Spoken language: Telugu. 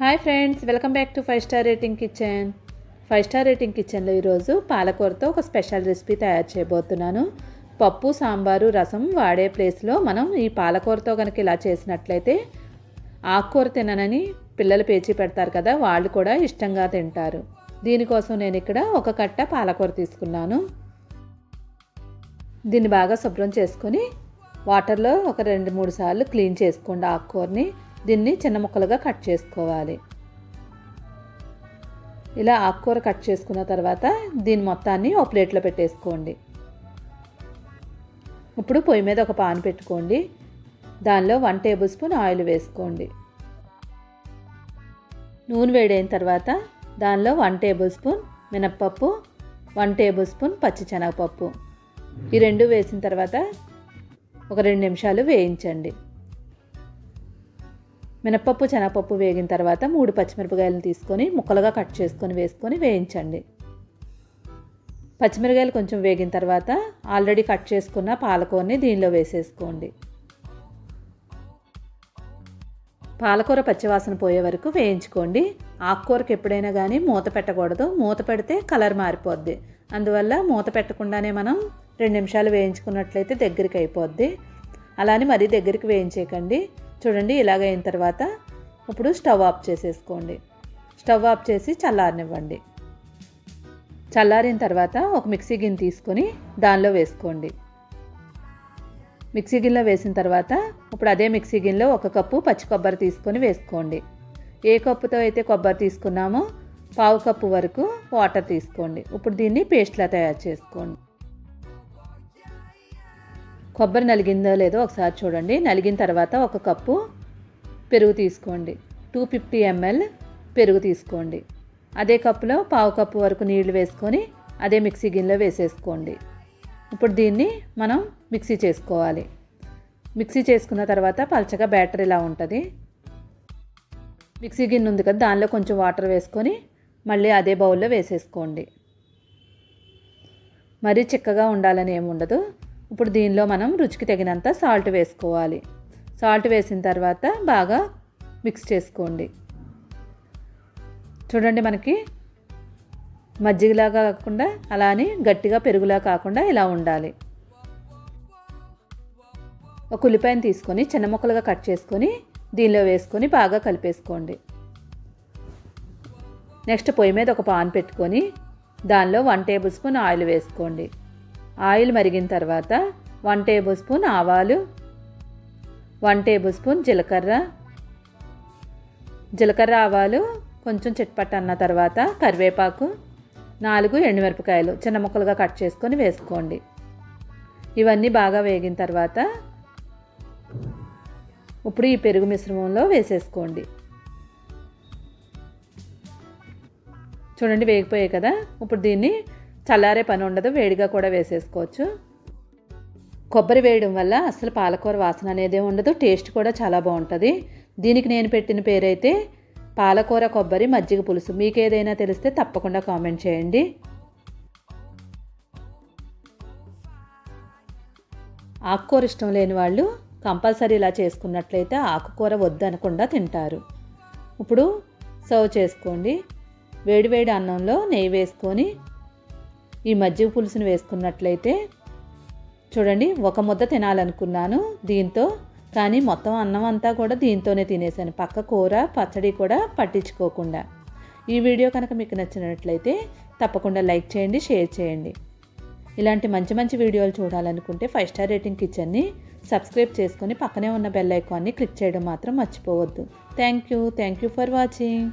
Hi friends welcome back to five star rating kitchen five star rating కిచెన్లో ఈరోజు పాలకూరతో ఒక స్పెషల్ రెసిపీ తయారు చేయబోతున్నాను. పప్పు సాంబారు రసం వాడే ప్లేస్లో మనం ఈ పాలకూరతో కనుక ఇలా చేసినట్లయితే ఆకుకూర తిననని పిల్లలు పేచి పెడతారు కదా వాళ్ళు కూడా ఇష్టంగా తింటారు. దీనికోసం నేను ఇక్కడ ఒక కట్ట పాలకూర తీసుకున్నాను. దీన్ని బాగా శుభ్రం చేసుకొని వాటర్లో ఒక రెండు మూడు సార్లు క్లీన్ చేసుకోండి ఆకుకూరని. దీన్ని చిన్న ముక్కలుగా కట్ చేసుకోవాలి. ఇలా ఆకుకూర కట్ చేసుకున్న తర్వాత దీని మొత్తాన్ని ఒక ప్లేట్లో పెట్టేసుకోండి. ఇప్పుడు పొయ్యి మీద ఒక పాన్ పెట్టుకోండి. దానిలో వన్ టేబుల్ స్పూన్ ఆయిల్ వేసుకోండి. నూనె వేడైన తర్వాత దానిలో వన్ టేబుల్ స్పూన్ మినప్పప్పు వన్ టేబుల్ స్పూన్ పచ్చిశనగపప్పు. ఈ రెండు వేసిన తర్వాత ఒక రెండు నిమిషాలు వేయించండి. మినపప్పు శనగపప్పు వేగిన తర్వాత మూడు పచ్చిమిరపకాయలను తీసుకొని ముక్కలుగా కట్ చేసుకొని వేసుకొని వేయించండి. పచ్చిమిరకాయలు కొంచెం వేగిన తర్వాత ఆల్రెడీ కట్ చేసుకున్న పాలకూరని దీనిలో వేసేసుకోండి. పాలకూర పచ్చివాసన పోయే వరకు వేయించుకోండి. ఆకుకూరకి ఎప్పుడైనా కానీ మూత పెట్టకూడదు. మూత పెడితే కలర్ మారిపోద్ది. అందువల్ల మూత పెట్టకుండానే మనం రెండు నిమిషాలు వేయించుకున్నట్లయితే దగ్గరికి అయిపోద్ది. అలానే మరీ దగ్గరికి వేయించేయకండి. చూడండి ఇలాగ అయిన తర్వాత ఇప్పుడు స్టవ్ ఆఫ్ చేసేసుకోండి. స్టవ్ ఆఫ్ చేసి చల్లారనివ్వండి. చల్లారిన తర్వాత ఒక మిక్సీ గిన్నె తీసుకొని దానిలో వేసుకోండి. మిక్సీ గిన్నెలో వేసిన తర్వాత ఇప్పుడు అదే మిక్సీ గిన్నెలో ఒక కప్పు పచ్చి కొబ్బరి తీసుకొని వేసుకోండి. ఏ కప్పుతో అయితే కొబ్బరి తీసుకున్నామో పావు కప్పు వరకు వాటర్ తీసుకోండి. ఇప్పుడు దీన్ని పేస్ట్లా తయారు చేసుకోండి. కొబ్బరి నలిగిందో లేదో ఒకసారి చూడండి. నలిగిన తర్వాత ఒక కప్పు పెరుగు తీసుకోండి. టూ ఫిఫ్టీ ఎంఎల్ పెరుగు తీసుకోండి. అదే కప్పులో పావు కప్పు వరకు నీళ్ళు వేసుకొని అదే మిక్సీ గిన్నెలో వేసేసుకోండి. ఇప్పుడు దీన్ని మనం మిక్సీ చేసుకోవాలి. మిక్సీ చేసుకున్న తర్వాత పలచగా బ్యాటర్ ఇలా ఉంటుంది. మిక్సీ గిన్నె ఉంది కదా దానిలో కొంచెం వాటర్ వేసుకొని మళ్ళీ అదే బౌల్లో వేసేసుకోండి. మరీ చిక్కగా ఉండాలని ఏమి ఉండదు. ఇప్పుడు దీనిలో మనం రుచికి తగినంత సాల్ట్ వేసుకోవాలి. సాల్ట్ వేసిన తర్వాత బాగా మిక్స్ చేసుకోండి. చూడండి మనకి మజ్జిగలాగా కాకుండా అలా అని గట్టిగా పెరుగులా కాకుండా ఇలా ఉండాలి. ఒక ఉల్లిపాయను తీసుకొని చిన్న ముక్కలుగా కట్ చేసుకొని దీనిలో వేసుకొని బాగా కలిపేసుకోండి. నెక్స్ట్ పొయ్యి మీద ఒక పాన్ పెట్టుకొని దానిలో వన్ టేబుల్ స్పూన్ ఆయిల్ వేసుకోండి. ఆయిల్ మరిగిన తర్వాత వన్ టేబుల్ స్పూన్ ఆవాలు వన్ టేబుల్ స్పూన్ జీలకర్ర. జీలకర్ర ఆవాలు కొంచెం చిట్పట్ట అన్న తర్వాత కరివేపాకు నాలుగు ఎండుమిరపకాయలు చిన్న ముక్కలుగా కట్ చేసుకొని వేసుకోండి. ఇవన్నీ బాగా వేగిన తర్వాత ఇప్పుడు ఈ పెరుగు మిశ్రమంలో వేసేసుకోండి. చూడండి వేగిపోయాయి కదా? ఇప్పుడు దీన్ని చల్లారే పని ఉండదు వేడిగా కూడా వేసేసుకోవచ్చు. కొబ్బరి వేయడం వల్ల అసలు పాలకూర వాసన అనేది ఉండదు టేస్ట్ కూడా చాలా బాగుంటుంది. దీనికి నేను పెట్టిన పేరైతే పాలకూర కొబ్బరి మజ్జిగ పులుసు. మీకు ఏదైనా తెలిస్తే తప్పకుండా కామెంట్ చేయండి. ఆకుకూర ఇష్టం లేని వాళ్ళు కంపల్సరీ ఇలా చేసుకున్నట్లయితే ఆకుకూర వద్దనకుండా తింటారు. ఇప్పుడు సర్వ్ చేసుకోండి. వేడివేడి అన్నంలో నెయ్యి వేసుకొని ఈ మజ్జిగ పులుసును వేసుకున్నట్లయితే చూడండి ఒక ముద్ద తినాలనుకున్నాను దీంతో కానీ మొత్తం అన్నం అంతా కూడా దీంతోనే తినేసాను. పక్క కూర పచ్చడి కూడా పట్టించుకోకుండా. ఈ వీడియో కనుక మీకు నచ్చినట్లయితే తప్పకుండా లైక్ చేయండి షేర్ చేయండి. ఇలాంటి మంచి మంచి వీడియోలు చూడాలనుకుంటే ఫైవ్ స్టార్ రేటింగ్ కిచెన్ని సబ్స్క్రైబ్ చేసుకొని పక్కనే ఉన్న బెల్ ఐకాన్ని క్లిక్ చేయడం మాత్రం మర్చిపోవద్దు. Thank you thank you for watching.